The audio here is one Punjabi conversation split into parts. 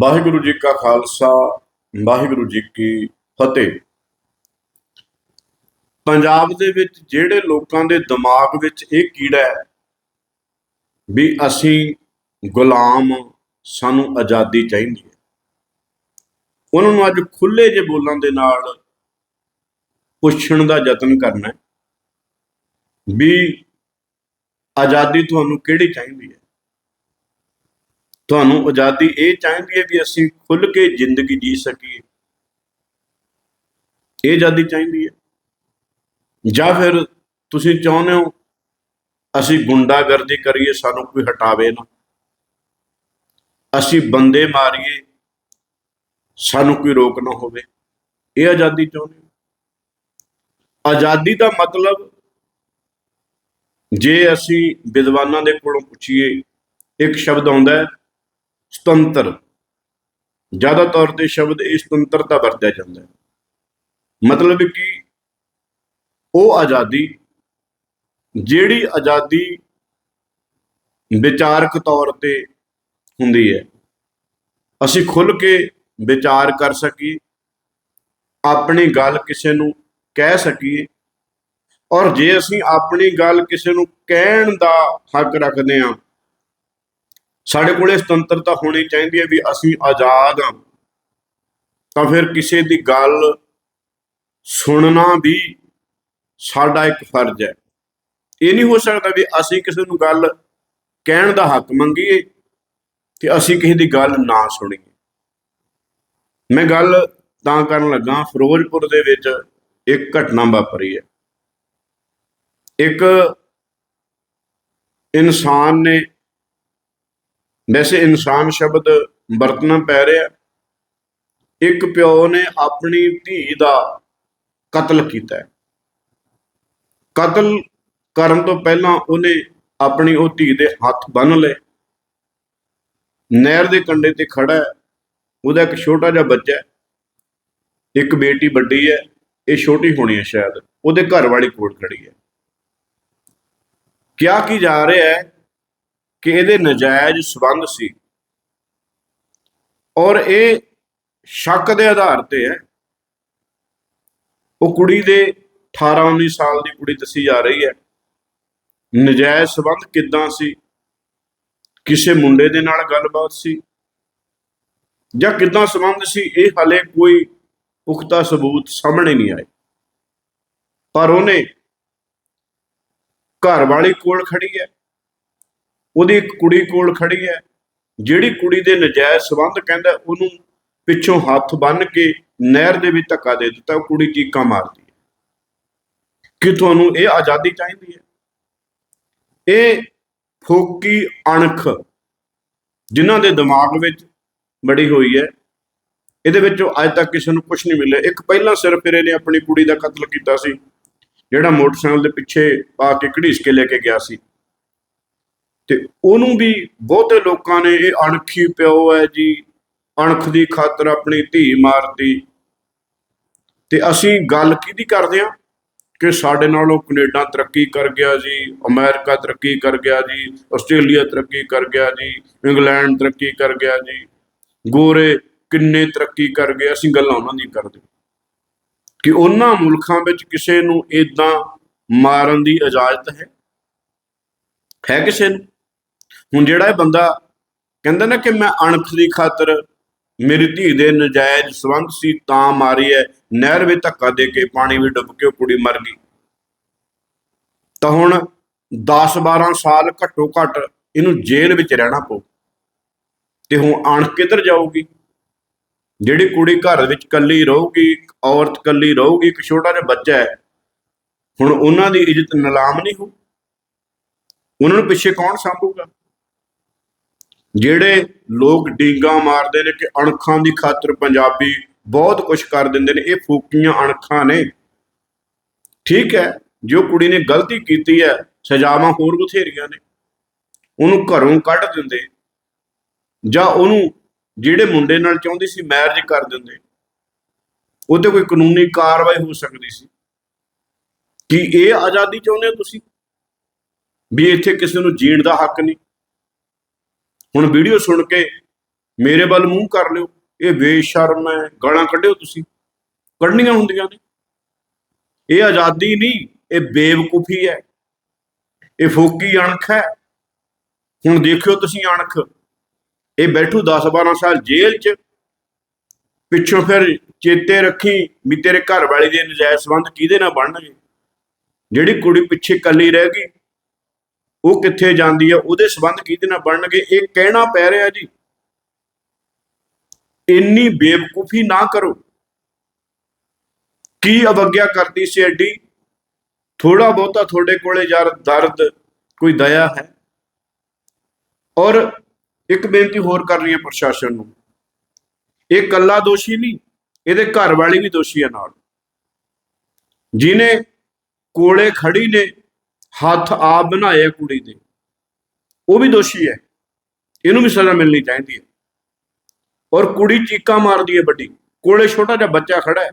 ਵਾਹਿਗੁਰੂ ਜੀ ਕਾ ਖਾਲਸਾ, ਵਾਹਿਗੁਰੂ ਜੀ ਕੀ ਫਤਿਹ। ਪੰਜਾਬ ਦੇ ਵਿੱਚ ਜਿਹੜੇ ਲੋਕਾਂ ਦੇ ਦਿਮਾਗ ਵਿੱਚ ਇਹ ਕੀੜਾ ਹੈ ਵੀ ਅਸੀਂ ਗੁਲਾਮ, ਸਾਨੂੰ ਆਜ਼ਾਦੀ ਚਾਹੀਦੀ ਹੈ। ਉਹਨਾਂ ਨੂੰ ਅੱਜ ਖੁੱਲੇ ਜੇ ਬੋਲਾਂ ਦੇ ਨਾਲ ਪੁੱਛਣ ਦਾ ਯਤਨ ਕਰਨਾ ਵੀ ਆਜ਼ਾਦੀ ਤੁਹਾਨੂੰ ਕਿਹੜੀ ਚਾਹੀਦੀ ਹੈ? ਤੁਹਾਨੂੰ ਆਜ਼ਾਦੀ ਇਹ ਚਾਹੀਦੀ ਹੈ ਵੀ ਅਸੀਂ ਖੁੱਲ ਕੇ ਜ਼ਿੰਦਗੀ ਜੀ ਸਕੀਏ। ਇਹ ਆਜ਼ਾਦੀ ਚਾਹੀਦੀ ਹੈ। ਜਾਂ ਫਿਰ ਤੁਸੀਂ ਚਾਹੁੰਦੇ ਹੋ, ਅਸੀਂ ਗੁੰਡਾਗਰਦੀ ਕਰੀਏ, ਸਾਨੂੰ ਕੋਈ ਹਟਾਵੇ ਨਾ। ਅਸੀਂ ਬੰਦੇ ਮਾਰੀਏ, ਸਾਨੂੰ ਕੋਈ ਰੋਕ ਨਾ ਹੋਵੇ। ਇਹ ਆਜ਼ਾਦੀ ਚਾਹੁੰਦੇ ਹੋ। ਆਜ਼ਾਦੀ ਦਾ ਮਤਲਬ, ਜੇ ਅਸੀਂ ਵਿਦਵਾਨਾਂ ਦੇ ਕੋਲੋਂ ਪੁੱਛੀਏ, ਇੱਕ ਸ਼ਬਦ ਆਉਂਦਾ ਹੈ ਸੁਤੰਤਰ। ਜ਼ਿਆਦਾ ਤੌਰ ਤੇ ਸ਼ਬਦ ਇਹ ਸੁਤੰਤਰਤਾ ਵਰਤਿਆ ਜਾਂਦਾ ਹੈ। ਮਤਲਬ ਕਿ ਉਹ ਆਜ਼ਾਦੀ, ਜਿਹੜੀ ਆਜ਼ਾਦੀ ਵਿਚਾਰਕ ਤੌਰ ਤੇ ਹੁੰਦੀ ਹੈ, ਅਸੀਂ ਖੁੱਲ ਕੇ ਵਿਚਾਰ ਕਰ ਸਕੀਏ, ਆਪਣੀ ਗੱਲ ਕਿਸੇ ਨੂੰ ਕਹਿ ਸਕੀਏ, ਔਰ ਜੇ ਅਸੀਂ ਆਪਣੀ ਗੱਲ ਕਿਸੇ ਨੂੰ ਕਹਿਣ ਦਾ ਹੱਕ ਰੱਖਦੇ ਹਾਂ ਸਾਡੇ ਕੋਲੇ ਸੁਤੰਤਰਤਾ ਹੋਣੀ ਚਾਹੀਦੀ ਹੈ ਵੀ ਅਸੀਂ ਆਜ਼ਾਦ ਹਾਂ। ਤਾਂ ਫਿਰ ਕਿਸੇ ਦੀ ਗੱਲ ਸੁਣਨਾ ਵੀ ਸਾਡਾ ਇੱਕ ਫਰਜ਼ ਹੈ। ਇਹ ਨਹੀਂ ਹੋ ਸਕਦਾ ਵੀ ਅਸੀਂ ਕਿਸੇ ਨੂੰ ਗੱਲ ਕਹਿਣ ਦਾ ਹੱਕ ਮੰਗੀਏ ਤੇ ਅਸੀਂ ਕਿਸੇ ਦੀ ਗੱਲ ਨਾ ਸੁਣੀਏ। ਮੈਂ ਗੱਲ ਤਾਂ ਕਰਨ ਲੱਗਾ, ਫਿਰੋਜ਼ਪੁਰ ਦੇ ਵਿੱਚ ਇੱਕ ਘਟਨਾ ਵਾਪਰੀ ਹੈ। ਇੱਕ ਇਨਸਾਨ ਨੇ ਵੈਸੇ ਇਨਸਾਨ ਸ਼ਬਦ ਵਰਤਣਾ ਪੈ ਰਿਹਾ ਇੱਕ ਪਿਓ ਨੇ ਆਪਣੀ ਧੀ ਦਾ ਕਤਲ ਕੀਤਾ ਕਤਲ ਕਰਨ ਤੋਂ ਪਹਿਲਾਂ ਉਹਨੇ ਆਪਣੀ ਉਹ ਧੀ ਦੇ ਹੱਥ ਬੰਨ ਲਏ। ਨਹਿਰ ਦੇ ਕੰਢੇ ਤੇ ਖੜਾ ਹੈ। ਉਹਦਾ ਇੱਕ ਛੋਟਾ ਜਿਹਾ ਬੱਚਾ ਹੈ। ਇੱਕ ਬੇਟੀ ਵੱਡੀ ਹੈ। ਇਹ ਛੋਟੀ ਹੋਣੀ ਹੈ ਸ਼ਾਇਦ। ਉਹਦੇ ਘਰ ਵਾਲੀ ਕੋਲ ਖੜੀ ਹੈ। ਕਿਹਾ ਕੀ ਜਾ ਰਿਹਾ ਹੈ ਕਿ ਇਹਦੇ ਨਜਾਇਜ਼ ਸਬੰਧ ਸੀ। ਔਰ ਇਹ ਸ਼ੱਕ ਦੇ ਆਧਾਰ ਤੇ ਹੈ। ਉਹ ਕੁੜੀ ਦੇ 18 19 ਸਾਲ ਦੀ ਕੁੜੀ ਦੱਸੀ ਜਾ ਰਹੀ ਹੈ। ਨਜਾਇਜ਼ ਸਬੰਧ ਕਿੱਦਾਂ ਸੀ? ਕਿਸੇ ਮੁੰਡੇ ਦੇ ਨਾਲ ਗੱਲਬਾਤ ਸੀ? ਜਾਂ ਕਿੱਦਾਂ ਸਬੰਧ ਸੀ? ਇਹ ਹਾਲੇ ਕੋਈ ਪੁਖਤਾ ਸਬੂਤ ਸਾਹਮਣੇ ਨਹੀਂ ਆਏ। ਪਰ ਉਹਨੇ ਘਰ ਵਾਲੀ ਕੋਲ ਖੜੀ ਹੈ। ਉਹਦੀ ਇੱਕ ਕੁੜੀ ਕੋਲ ਖੜੀ ਹੈ। ਜਿਹੜੀ ਕੁੜੀ ਦੇ ਨਜਾਇਜ਼ ਸਬੰਧ ਕਹਿੰਦਾ, ਉਹਨੂੰ ਪਿੱਛੋਂ ਹੱਥ ਬੰਨ ਕੇ ਨਹਿਰ ਦੇ ਵਿੱਚ ਧੱਕਾ ਦੇ ਦਿੱਤਾ, ਉਹ ਕੁੜੀ ਚੀਕਾਂ ਮਾਰਦੀ ਹੈ। ਕਿ ਤੁਹਾਨੂੰ ਇਹ ਆਜ਼ਾਦੀ ਚਾਹੀਦੀ ਹੈ? ਇਹ ਫੋਕੀ ਅਣਖ ਜਿਨ੍ਹਾਂ ਦੇ ਦਿਮਾਗ ਵਿੱਚ ਬੜੀ ਹੋਈ ਹੈ, ਇਹਦੇ ਵਿੱਚ ਅੱਜ ਤੱਕ ਕਿਸੇ ਨੂੰ ਕੁਝ ਨਹੀਂ ਮਿਲਿਆ। ਇੱਕ ਪਹਿਲਾਂ ਸਿਰ ਫਿਰੇ ਨੇ ਆਪਣੀ ਕੁੜੀ ਦਾ ਕਤਲ ਕੀਤਾ ਸੀ, ਜਿਹੜਾ ਮੋਟਰਸਾਈਕਲ ਦੇ ਪਿੱਛੇ ਪਾ ਕੇ ਘੜੀਸ ਕੇ ਲੈ ਕੇ ਗਿਆ ਸੀ। ਤੇ ਉਹਨੂੰ ਵੀ ਬਹੁਤੇ ਲੋਕਾਂ ਨੇ ਇਹ ਅਣਖੀ ਪਿਓ ਹੈ ਜੀ, ਅਣਖ ਦੀ ਖਾਤਰ ਆਪਣੀ ਧੀ ਮਾਰਦੀ ਤੇ ਅਸੀਂ ਗੱਲ ਕਿਹਦੀ ਕਰਦੇ ਆ ਕਿ ਸਾਡੇ ਨਾਲੋਂ ਕੈਨੇਡਾ ਤਰੱਕੀ ਕਰ ਗਿਆ ਜੀ, ਅਮਰੀਕਾ ਤਰੱਕੀ ਕਰ ਗਿਆ ਜੀ, ਆਸਟ੍ਰੇਲੀਆ ਤਰੱਕੀ ਕਰ ਗਿਆ ਜੀ, ਇੰਗਲੈਂਡ ਤਰੱਕੀ ਕਰ ਗਿਆ ਜੀ। ਗੋਰੇ ਕਿੰਨੇ ਤਰੱਕੀ ਕਰ ਗਏ, ਅਸੀਂ ਗੱਲਾਂ ਉਹਨਾਂ ਦੀ ਕਰਦੇ ਕਿ ਉਹਨਾਂ ਮੁਲਕਾਂ ਵਿੱਚ ਕਿਸੇ ਨੂੰ ਇਦਾਂ ਮਾਰਨ ਦੀ ਇਜਾਜ਼ਤ ਹੈ? ਹੈ ਕਿਸੇ ਨੂੰ? ਹੁਣ ਜਿਹੜਾ ਇਹ ਬੰਦਾ ਕਹਿੰਦਾ ਨਾ ਕਿ ਮੈਂ ਅਣਖ ਦੀ ਖਾਤਰ ਮੇਰੀ ਧੀ ਦੇ ਨਜਾਇਜ਼ ਸਬੰਧ ਸੀ, ਤਾਂ ਮਾਰੀ ਹੈ, ਨਹਿਰ ਵਿੱਚ ਧੱਕਾ ਦੇ ਕੇ ਪਾਣੀ ਵਿੱਚ ਡੁੱਬ ਕੇ ਉਹ ਕੁੜੀ ਮਰ ਗਈ। ਤਾਂ ਹੁਣ 10 12 ਸਾਲ ਘੱਟੋ ਘੱਟ ਇਹਨੂੰ ਜੇਲ੍ਹ ਵਿੱਚ ਰਹਿਣਾ ਪਊ। ਤੇ ਹੁਣ ਅਣਖ ਕਿੱਧਰ ਜਾਊਗੀ? ਜਿਹੜੀ ਕੁੜੀ ਘਰ ਵਿੱਚ ਇਕੱਲੀ ਰਹੂਗੀ ਔਰਤ ਇਕੱਲੀ ਰਹੂਗੀ, ਇੱਕ ਛੋਟਾ ਜਿਹਾ ਬੱਚਾ ਹੈ, ਹੁਣ ਉਹਨਾਂ ਦੀ ਇੱਜ਼ਤ ਨਿਲਾਮ ਨਹੀਂ ਹੋ ਉਹਨਾਂ ਨੂੰ ਪਿੱਛੇ ਕੌਣ ਸੰਭੂਗਾ? ਜਿਹੜੇ ਲੋਕ ਡੀਂਗਾ ਮਾਰਦੇ ਨੇ ਕਿ ਅਣਖਾਂ ਦੀ ਖਾਤਰ ਪੰਜਾਬੀ ਬਹੁਤ ਕੁਝ ਕਰ ਦਿੰਦੇ ਨੇ, ਇਹ ਫੂਕੀਆਂ ਅਣਖਾਂ ਨੇ। ਠੀਕ ਹੈ, ਜੋ ਕੁੜੀ ਨੇ ਗਲਤੀ ਕੀਤੀ ਹੈ, ਸਜ਼ਾਵਾਂ ਹੋਰ ਬਥੇਰੀਆਂ ਨੇ। ਉਹਨੂੰ ਘਰੋਂ ਕੱਢ ਦਿੰਦੇ। ਜਾਂ ਉਹਨੂੰ ਜਿਹੜੇ ਮੁੰਡੇ ਨਾਲ ਚਾਹੁੰਦੀ ਸੀ ਮੈਰਿਜ ਕਰ ਦਿੰਦੇ। ਉਹਤੇ ਕੋਈ ਕਾਨੂੰਨੀ ਕਾਰਵਾਈ ਹੋ ਸਕਦੀ ਸੀ। ਕਿ ਇਹ ਆਜ਼ਾਦੀ ਚਾਹੁੰਦੇ ਹੋ ਤੁਸੀਂ? ਵੀ ਇੱਥੇ ਕਿਸੇ ਨੂੰ ਜੀਣ ਦਾ ਹੱਕ ਨਹੀਂ। ਹੁਣ ਵੀਡੀਓ ਸੁਣ ਕੇ ਮੇਰੇ ਵੱਲ ਮੂੰਹ ਕਰ ਲਿਓ। ਇਹ ਬੇਸ਼ਰਮ ਹੈ। ਗਾਲਾਂ ਕੱਢਿਓ ਤੁਸੀਂ। ਕੱਢਣੀਆਂ ਹੁੰਦੀਆਂ ਨੇ। ਇਹ ਆਜ਼ਾਦੀ ਨਹੀਂ, ਇਹ ਬੇਵਕੂਫੀ ਹੈ। ਇਹ ਫੋਕੀ ਅਣਖ ਹੈ। ਹੁਣ ਦੇਖਿਓ ਤੁਸੀਂ ਅਣਖ। ਇਹ ਬੈਠੂ 10 12 ਸਾਲ ਜੇਲ੍ਹ 'ਚ। ਪਿੱਛੋਂ ਫਿਰ ਚੇਤੇ ਰੱਖੀ ਵੀ ਤੇਰੇ ਘਰ ਵਾਲੇ ਦੇ ਨਜਾਇਜ਼ ਸੰਬੰਧ ਕਿਹਦੇ ਨਾਲ ਬਣਨਗੇ? ਜਿਹੜੀ ਕੁੜੀ ਪਿੱਛੇ ਕੱਲੀ ਰਹਿ ਗਈ ਉਹ ਕਿੱਥੇ ਜਾਂਦੀ ਹੈ ਉਹਦੇ ਸੰਬੰਧ ਕਿਹਦੇ ਨਾਲ ਬਣਨਗੇ, ਇਹ ਕਹਿਣਾ ਪੈ ਰਿਹਾ ਜੀ। ਇੰਨੀ ਬੇਵਕੂਫੀ ਨਾ ਕਰੋ। ਕੀ ਅਵਗਿਆ ਕਰਦੀ ਸੀ ਐਡੀ? ਥੋੜਾ ਬਹੁਤਾ ਤੁਹਾਡੇ ਕੋਲੇ ਯਾਰ ਦਰਦ, ਕੋਈ ਦਇਆ ਹੈ? ਔਰ ਇੱਕ ਬੇਨਤੀ ਹੋਰ ਕਰ ਰਹੀ ਹੈ ਪ੍ਰਸ਼ਾਸਨ ਨੂੰ। ਇਹ ਕੱਲਾ ਦੋਸ਼ੀ ਨਹੀਂ, ਇਹਦੇ ਘਰ ਵਾਲੀ ਵੀ ਦੋਸ਼ੀ ਹੈ ਨਾਲ। ਜਿਨੇ ਕੋਲੇ ਖੜੀ ਨੇ ਹੱਥ ਆਪ ਬਣਾਏ ਕੁੜੀ ਦੇ। ਉਹ ਵੀ ਦੋਸ਼ੀ ਹੈ। ਇਹਨੂੰ ਵੀ ਸਜ਼ਾ ਮਿਲਣੀ ਚਾਹੀਦੀ ਹੈ। ਔਰ ਕੁੜੀ ਚੀਕਾਂ ਮਾਰਦੀ ਹੈ ਵੱਡੀ। ਕੋਲੇ ਛੋਟਾ ਜਿਹਾ ਬੱਚਾ ਖੜਾ ਹੈ।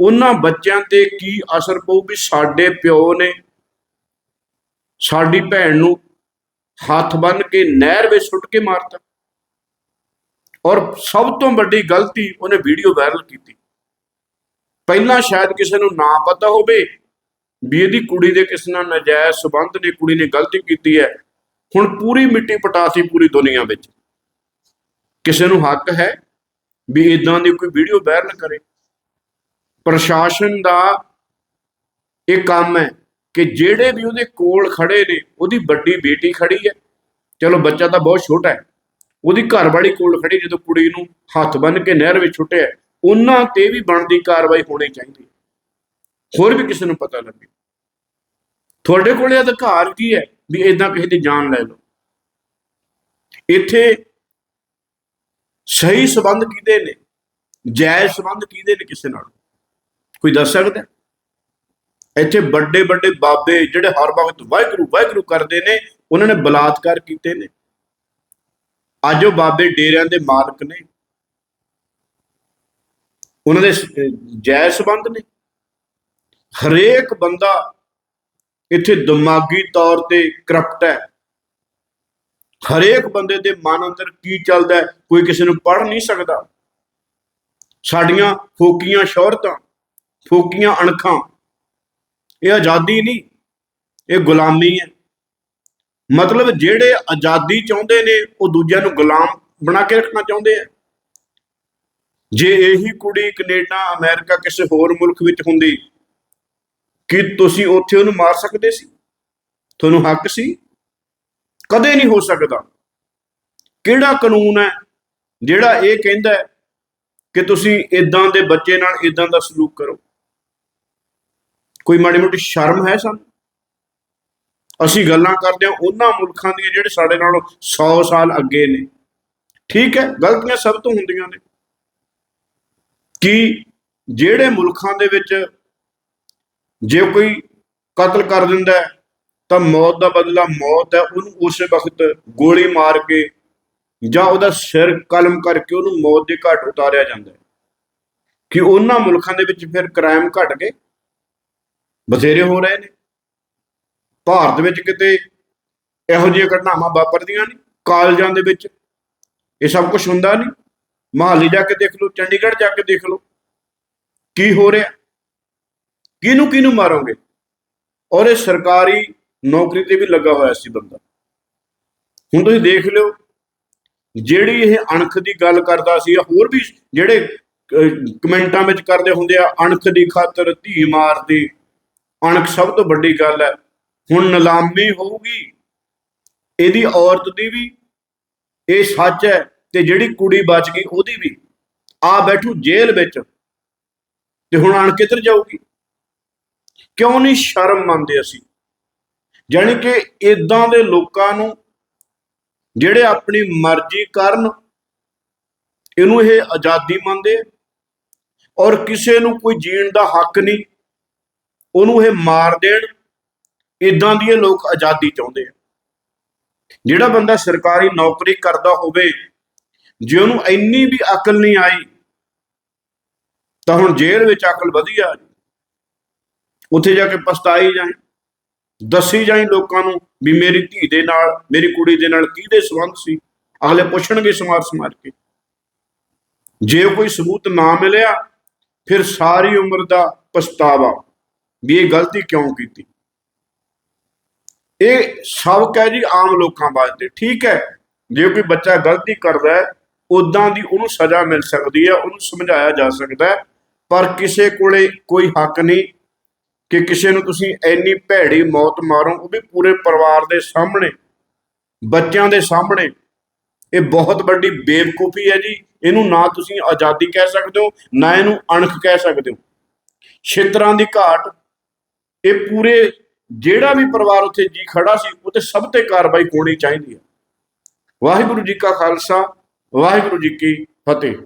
ਉਹਨਾਂ ਬੱਚਿਆਂ ਤੇ ਕੀ ਅਸਰ ਪਊ ਵੀ ਸਾਡੇ ਪਿਓ ਨੇ ਸਾਡੀ ਭੈਣ ਨੂੰ ਹੱਥ ਬੰਨ ਕੇ ਨਹਿਰ ਵਿੱਚ ਸੁੱਟ ਕੇ ਮਾਰਤਾ। ਔਰ ਸਭ ਤੋਂ ਵੱਡੀ ਗਲਤੀ ਉਹਨੇ ਵੀਡੀਓ ਵਾਇਰਲ ਕੀਤੀ। ਪਹਿਲਾਂ ਸ਼ਾਇਦ ਕਿਸੇ ਨੂੰ ਨਾ ਪਤਾ ਹੋਵੇ ਵੀ ਇਹਦੀ ਕੁੜੀ ਦੇ ਕਿਸ ਨਾਲ ਨਜਾਇਜ਼ ਸਬੰਧ ਨੇ, ਕੁੜੀ ਨੇ ਗਲਤੀ ਕੀਤੀ ਹੈ। ਹੁਣ ਪੂਰੀ ਮਿੱਟੀ ਪਟਾਤੀ ਪੂਰੀ ਦੁਨੀਆ ਵਿੱਚ। ਕਿਸੇ ਨੂੰ ਹੱਕ ਹੈ ਵੀ ਇਦਾਂ ਦੀ ਕੋਈ ਵੀਡੀਓ ਵਾਇਰਲ ਕਰੇ। ਪ੍ਰਸ਼ਾਸਨ ਦਾ ਇਹ ਕੰਮ ਹੈ ਕਿ ਜਿਹੜੇ ਵੀ ਉਹਦੇ ਕੋਲ ਖੜੇ ਨੇ, ਉਹਦੀ ਵੱਡੀ ਬੇਟੀ ਖੜੀ ਹੈ। ਚਲੋ, ਬੱਚਾ ਤਾਂ ਬਹੁਤ ਛੋਟਾ ਹੈ। ਉਹਦੀ ਘਰ ਵਾਲੀ ਕੋਲ ਖੜੀ ਜਦੋਂ ਕੁੜੀ ਨੂੰ ਹੱਥ ਬੰਨ ਕੇ ਨਹਿਰ ਵਿੱਚ ਛੁੱਟਿਆ ਉਹਨਾਂ ਤੇ ਵੀ ਬਣਦੀ ਕਾਰਵਾਈ ਹੋਣੀ ਚਾਹੀਦੀ ਹੈ। ਹੋਰ ਵੀ ਕਿਸੇ ਨੂੰ ਪਤਾ ਲੱਗੇ। ਤੁਹਾਡੇ ਕੋਲੇ ਅਧਿਕਾਰ ਕੀ ਹੈ ਵੀ ਇਦਾਂ ਕਿਸੇ ਦੀ ਜਾਨ ਲੈ ਲਓ। ਇੱਥੇ ਸਹੀ ਸਬੰਧ ਕਿਹਦੇ ਨੇ? ਜਾਇਜ਼ ਸਬੰਧ ਕਿਹਦੇ ਨੇ ਕਿਸੇ ਨਾਲ? ਕੋਈ ਦੱਸ ਸਕਦਾ ਇੱਥੇ ਵੱਡੇ ਵੱਡੇ ਬਾਬੇ ਜਿਹੜੇ ਹਰ ਵਕਤ ਵਾਹਿਗੁਰੂ ਵਾਹਿਗੁਰੂ ਕਰਦੇ ਨੇ, ਉਹਨਾਂ ਨੇ ਬਲਾਤਕਾਰ ਕੀਤੇ ਨੇ। ਅੱਜ ਉਹ ਬਾਬੇ ਡੇਰਿਆਂ ਦੇ ਮਾਲਕ ਨੇ। ਉਹਨਾਂ ਦੇ ਸ- ਅਹ ਜਾਇਜ਼ ਸਬੰਧ ਨੇ। ਹਰੇਕ ਬੰਦਾ ਇੱਥੇ ਦਿਮਾਗੀ ਤੌਰ ਤੇ ਕਰਪਟ ਹੈ। ਹਰੇਕ ਬੰਦੇ ਦੇ ਮਨ ਅੰਦਰ ਕੀ ਚੱਲਦਾ ਹੈ, ਕੋਈ ਕਿਸੇ ਨੂੰ ਪੜ੍ਹ ਨਹੀਂ ਸਕਦਾ। ਸਾਡੀਆਂ ਫੋਕੀਆਂ ਸ਼ੌਹਰਤਾਂ, ਫੋਕੀਆਂ ਅਣਖਾਂ, ਇਹ ਆਜ਼ਾਦੀ ਨਹੀਂ, ਇਹ ਗੁਲਾਮੀ ਹੈ। ਮਤਲਬ ਜਿਹੜੇ ਆਜ਼ਾਦੀ ਚਾਹੁੰਦੇ ਨੇ, ਉਹ ਦੂਜਿਆਂ ਨੂੰ ਗੁਲਾਮ ਬਣਾ ਕੇ ਰੱਖਣਾ ਚਾਹੁੰਦੇ ਆ। ਜੇ ਇਹੀ ਕੁੜੀ ਕੈਨੇਡਾ, ਅਮਰੀਕਾ, ਕਿਸੇ ਹੋਰ ਮੁਲਕ ਵਿੱਚ ਹੁੰਦੀ ਕਿ ਤੁਸੀਂ ਉੱਥੇ ਉਹਨੂੰ ਮਾਰ ਸਕਦੇ ਸੀ? ਤੁਹਾਨੂੰ ਹੱਕ ਸੀ? ਕਦੇ ਨਹੀਂ ਹੋ ਸਕਦਾ। ਕਿਹੜਾ ਕਾਨੂੰਨ ਹੈ ਜਿਹੜਾ ਇਹ ਕਹਿੰਦਾ ਹੈ ਕਿ ਤੁਸੀਂ ਇਦਾਂ ਦੇ ਬੱਚੇ ਨਾਲ ਇਦਾਂ ਦਾ ਸਲੂਕ ਕਰੋ? ਕੋਈ ਮਾੜੀ ਮੋਟੀ ਸ਼ਰਮ ਹੈ ਸਾਨੂੰ? ਅਸੀਂ ਗੱਲਾਂ ਕਰਦੇ ਹਾਂ, ਉਹਨਾਂ ਮੁਲਕਾਂ ਦੀਆਂ ਜਿਹੜੇ ਸਾਡੇ ਨਾਲੋਂ 100 ਸਾਲ ਅੱਗੇ ਨੇ। ਠੀਕ ਹੈ, ਗਲਤੀਆਂ ਸਭ ਤੋਂ ਹੁੰਦੀਆਂ ਨੇ। ਕਿ ਜਿਹੜੇ ਮੁਲਕਾਂ ਦੇ ਵਿੱਚ ਜੇ ਕੋਈ ਕਤਲ ਕਰ ਦਿੰਦਾ ਹੈ, ਤਾਂ ਮੌਤ ਦਾ ਬਦਲਾ ਮੌਤ ਹੈ। ਉਹਨੂੰ ਉਸੇ ਵਕਤ ਗੋਲੀ ਮਾਰ ਕੇ ਜਾਂ ਉਹਦਾ ਸਿਰ ਕਲਮ ਕਰਕੇ ਉਹਨੂੰ ਮੌਤ ਦੇ ਘਾਟ ਉਤਾਰਿਆ ਜਾਂਦਾ ਹੈ। ਕਿ ਉਹਨਾਂ ਮੁਲਕਾਂ ਦੇ ਵਿੱਚ ਫਿਰ ਕ੍ਰਾਈਮ ਘਟ ਗਏ। ਬਥੇਰੇ ਹੋ ਰਹੇ ਨੇ। ਭਾਰਤ ਵਿੱਚ ਕਿਤੇ ਇਹੋ ਜਿਹੀਆਂ ਘਟਨਾਵਾਂ ਵਾਪਰਦੀਆਂ ਨਹੀਂ। ਕਾਲਜਾਂ ਦੇ ਵਿੱਚ ਇਹ ਸਭ ਕੁਝ ਹੁੰਦਾ ਨਹੀਂ। ਮਹਾਲੀ ਜਾ ਕੇ ਦੇਖ ਲਓ, ਚੰਡੀਗੜ੍ਹ ਜਾ ਕੇ ਦੇਖ ਲਓ। ਕੀ ਹੋ ਰਿਹਾ? ਕਿਹਨੂੰ ਕਿਹਨੂੰ ਮਾਰੋਗੇ? ਔਰ ਇਹ ਸਰਕਾਰੀ ਨੌਕਰੀ ਤੇ ਵੀ ਲੱਗਾ ਹੋਇਆ ਸੀ ਬੰਦਾ। ਹੁਣ ਤੁਸੀਂ ਦੇਖ ਲਿਓ, ਜਿਹੜੀ ਇਹ ਅਣਖ ਦੀ ਗੱਲ ਕਰਦਾ ਸੀ, ਜਾਂ ਹੋਰ ਵੀ ਜਿਹੜੇ ਕਮੈਂਟਾਂ ਵਿੱਚ ਕਰਦੇ ਹੁੰਦੇ ਆ, ਅਣਖ ਦੀ ਖਾਤਰ ਧੀ ਮਾਰਦੀ, ਅਣਖ ਸਭ ਤੋਂ ਵੱਡੀ ਗੱਲ ਹੈ। ਹੁਣ ਨਿਲਾਮੀ ਹੋਊਗੀ, ਇਹਦੀ ਔਰਤ ਦੀ ਵੀ, ਇਹ ਸੱਚ ਹੈ, ਤੇ ਜਿਹੜੀ ਕੁੜੀ ਬਚ ਗਈ ਉਹਦੀ ਵੀ। ਆ ਬੈਠੂ ਜੇਲ੍ਹ ਵਿੱਚ, ਤੇ ਹੁਣ ਆਣ ਕਿੱਧਰ ਜਾਊਗੀ? ਕਿਉਂ ਨਹੀਂ ਸ਼ਰਮ ਮੰਨਦੇ ਅਸੀਂ? ਜਾਣੀ ਕਿ ਇਦਾਂ ਦੇ ਲੋਕਾਂ ਨੂੰ ਜਿਹੜੇ ਆਪਣੀ ਮਰਜ਼ੀ ਕਰਨ ਇਹਨੂੰ ਇਹ ਆਜ਼ਾਦੀ ਮੰਨਦੇ ਔਰ ਕਿਸੇ ਨੂੰ ਕੋਈ ਜੀਣ ਦਾ ਹੱਕ ਨਹੀਂ, ਉਹਨੂੰ ਇਹ ਮਾਰ ਦੇਣ ਇਦਾਂ ਦੀ ਇਹ ਲੋਕ ਆਜ਼ਾਦੀ ਚਾਹੁੰਦੇ ਆ। ਜਿਹੜਾ ਬੰਦਾ ਸਰਕਾਰੀ ਨੌਕਰੀ ਕਰਦਾ ਹੋਵੇ, ਜੇ ਉਹਨੂੰ ਇੰਨੀ ਵੀ ਅਕਲ ਨਹੀਂ ਆਈ, ਤਾਂ ਹੁਣ ਜੇਲ੍ਹ ਵਿੱਚ ਅਕਲ ਵਧੀਆ ਆ ਉੱਥੇ ਜਾ ਕੇ ਪਛਤਾਈ ਜਾਏ ਦੱਸੀ ਜਾਈ ਲੋਕਾਂ ਨੂੰ ਵੀ ਮੇਰੀ ਧੀ ਦੇ ਨਾਲ, ਮੇਰੀ ਕੁੜੀ ਦੇ ਨਾਲ ਕਿਹਦੇ ਸੰਬੰਧ ਸੀ? ਅਗਲੇ ਪੁੱਛਣਗੇ ਸਮਾਰ ਸਮਾਰ ਕੇ। ਜੇ ਕੋਈ ਸਬੂਤ ਨਾ ਮਿਲਿਆ, ਫਿਰ ਸਾਰੀ ਉਮਰ ਦਾ ਪਛਤਾਵਾ। ਵੀ ਇਹ ਗਲਤੀ ਕਿਉਂ ਕੀਤੀ? ਇਹ ਸਬਕ ਹੈ ਜੀ ਆਮ ਲੋਕਾਂ ਵਾਸਤੇ, ਠੀਕ ਹੈ? ਜੇ ਕੋਈ ਬੱਚਾ ਗਲਤੀ ਕਰਦਾ ਹੈ ਉਦਾਂ ਦੀ ਉਹਨੂੰ ਸਜ਼ਾ ਮਿਲ ਸਕਦੀ ਹੈ, ਉਹਨੂੰ ਸਮਝਾਇਆ ਜਾ ਸਕਦਾ ਹੈ, ਪਰ ਕਿਸੇ ਕੋਲੇ ਕੋਈ ਹੱਕ ਨਹੀਂ ਕਿ ਕਿਸੇ ਨੂੰ ਤੁਸੀਂ ਇੰਨੀ ਭੈੜੀ ਮੌਤ ਮਾਰੋ, ਉਹ ਵੀ ਪੂਰੇ ਪਰਿਵਾਰ ਦੇ ਸਾਹਮਣੇ, ਬੱਚਿਆਂ ਦੇ ਸਾਹਮਣੇ। ਇਹ ਬਹੁਤ ਵੱਡੀ ਬੇਵਕੂਫੀ ਹੈ ਜੀ। ਇਹਨੂੰ ਨਾ ਤੁਸੀਂ ਆਜ਼ਾਦੀ ਕਹਿ ਸਕਦੇ ਹੋ, ਨਾ ਇਹਨੂੰ ਅਣਖ ਕਹਿ ਸਕਦੇ ਹੋ। ਛਿੱਤਰਾਂ ਦੀ ਘਾਟ, ਇਹ ਪੂਰੇ ਜਿਹੜਾ ਵੀ ਪਰਿਵਾਰ ਉੱਥੇ ਜੀ ਖੜਾ ਸੀ ਉਹ ਤੇ ਸਭ ਤੇ ਕਾਰਵਾਈ ਹੋਣੀ ਚਾਹੀਦੀ ਹੈ। ਵਾਹਿਗੁਰੂ ਜੀ ਕਾ ਖਾਲਸਾ, ਵਾਹਿਗੁਰੂ ਜੀ ਕੀ ਫਤਿਹ।